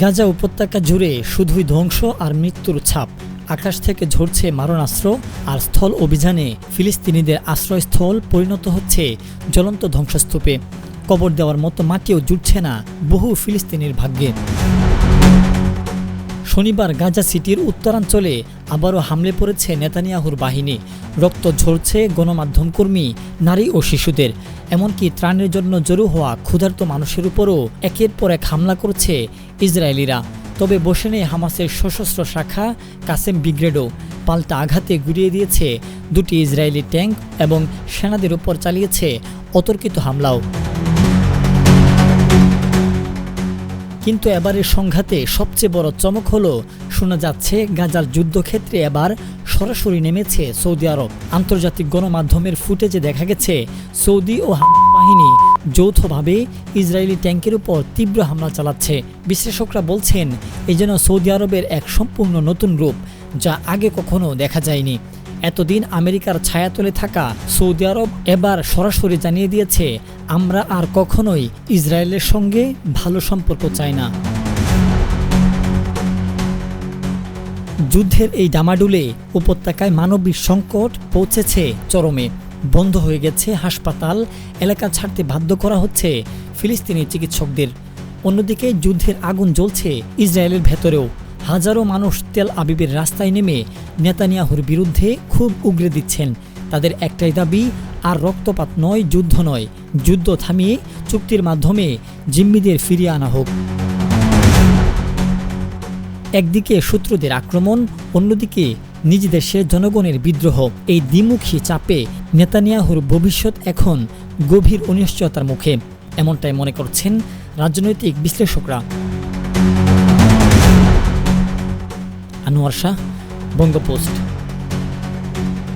গাজা উপত্যকা জুড়ে শুধুই ধ্বংস আর মৃত্যুর ছাপ। আকাশ থেকে ঝরছে মারণাস্ত্র আর স্থল অভিযানে ফিলিস্তিনিদের আশ্রয়স্থল পরিণত হচ্ছে জ্বলন্ত ধ্বংসস্তূপে। কবর দেওয়ার মতো মাটিও জুটছে না বহু ফিলিস্তিনির ভাগ্যে। শনিবার গাজা সিটির উত্তরাঞ্চলে আবারও হামলে পড়েছে নেতানিয়াহুর বাহিনী। রক্ত ঝরছে গণমাধ্যম কর্মী, নারী ও শিশুদের। এমনকি ত্রাণের জন্য জড়ো হওয়া ক্ষুধার্ত মানুষের উপরও একের পর এক হামলা করছে ইসরায়েলিরা। তবে বসে নেই হামাসের সশস্ত্র শাখা কাসেম ব্রিগেডও পাল্টা আঘাতে গুড়িয়ে দিয়েছে দুটি ইসরায়েলি ট্যাঙ্ক এবং সেনাদের উপর চালিয়েছে অতর্কিত হামলাও। কিন্তু এবারের সংঘাতে সবচেয়ে বড় চমক হল, শোনা যাচ্ছে গাজার যুদ্ধক্ষেত্রে এবার সরাসরি নেমেছে সৌদি আরব। আন্তর্জাতিক গণমাধ্যমের ফুটেজে দেখা গেছে, সৌদি ও বাহিনী যৌথভাবে ইসরায়েলি ট্যাঙ্কের উপর তীব্র হামলা চালাচ্ছে। বিশ্লেষকরা বলছেন এই যেন সৌদি আরবের এক সম্পূর্ণ নতুন রূপ, যা আগে কখনো দেখা যায়নি। এতদিন আমেরিকার ছায়াতলে থাকা সৌদি আরব এবার সরাসরি জানিয়ে দিয়েছে, আমরা আর কখনোই ইসরায়েলের সঙ্গে ভালো সম্পর্ক চাই না। যুদ্ধের এই ডামাডুলে উপত্যকায় মানবিক সংকট পৌঁছেছে চরমে। বন্ধ হয়ে গেছে হাসপাতাল, এলাকা ছাড়তে বাধ্য করা হচ্ছে ফিলিস্তিনি চিকিৎসকদের। অন্যদিকে যুদ্ধের আগুন জ্বলছে ইসরায়েলের ভেতরেও। হাজারো মানুষ তেল আবিবের রাস্তায় নেমে নেতানিয়াহুর বিরুদ্ধে খুব উগরে দিচ্ছেন। তাদের একটাই দাবি, আর রক্তপাত নয়, যুদ্ধ নয়। যুদ্ধ থামিয়ে চুক্তির মাধ্যমে জিম্মিদের ফিরিয়ে আনা হোক। একদিকে শত্রুদের আক্রমণ, অন্যদিকে নিজ দেশের জনগণের বিদ্রোহ। এই দ্বিমুখী চাপে নেতানিয়াহুর ভবিষ্যৎ এখন গভীর অনিশ্চয়তার মুখে। এমনটাই মনে করছেন রাজনৈতিক বিশ্লেষকরা। ಅನ್ವರ್ಷ ಬೊಂಗ ಪೋಸ್ಟ್